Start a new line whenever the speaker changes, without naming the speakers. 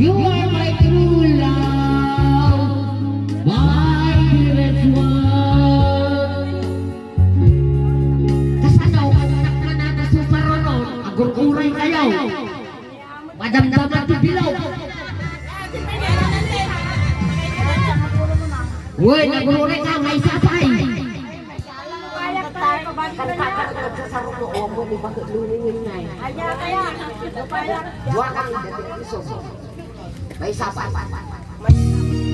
you are my true love, my Madamdaman ti bilaw. Uy, nagururay ka, may sapay.
May sapat.